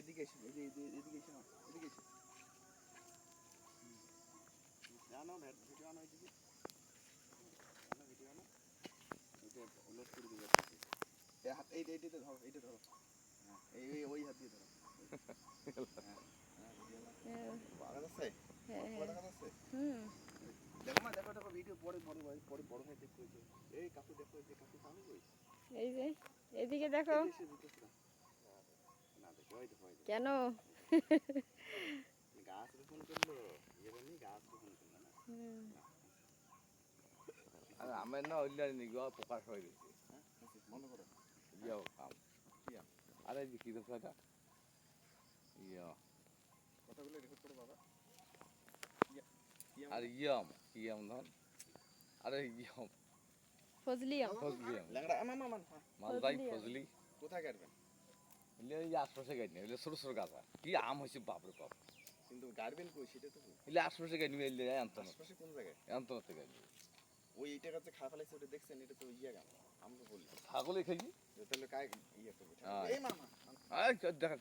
এদিকে এসে এই যে এদিকে এসে না এদিকে এসে। আনো ভিডিও আনো এদিকে। আনো ভিডিও আনো। এটা লোড করে দিবে এই হাত এই এইটাতে ধরো এইটা ধরো। হ্যাঁ এই এই ওই হাত দিয়ে ধরো। ভিডিও নাও দেখা দেখা দেখো না দেখো দেখো ভিডিও পরে বড় ভাই এই এই কাকু দেখো এই যে কাকু সামনে কই এই যে এদিকে দেখো। কেন? গাছ রোপণ করল ইয়ে গাছ রোপণ করল না আর আমার না অন্যান্য নিগা প্রকাশ হয়ে গেছে। মনে করো ইয়াও কাম আরে যে কি দেখো এটা? ইয়া। কথাগুলো রেকর্ড করো বাবা ইয়া- ইয়া আর ইয়াম ইয়াম ধন আরে ইয়াম। ফজলি আম ফজলি আম ল্যাংড়া আম, আম, আম, আম, হ্যাঁ। মালদাই ফজলি আম। ফজলি। কোথায় কাটবেন? এলে এই আশপাশে গাই নিয়ে এলে ছোট ছোট গাছ কি আম হয়েছে বাপরে বাপ। কিন্তু গাড়বেন কই সেটা তো? আশপাশে গাই নিয়ে এলে আন্তন আশপাশে কোন জায়গায়? আন্তনতে গাই ওই এইটা খাওয়া ফেলাইছে ওটা দেখছেন? এটা তো ইয়া গাম আমরা বলি। ছাগলে খাই যে তাহলে কায় ইয়ে করবে। এই মামা আয় দেখা।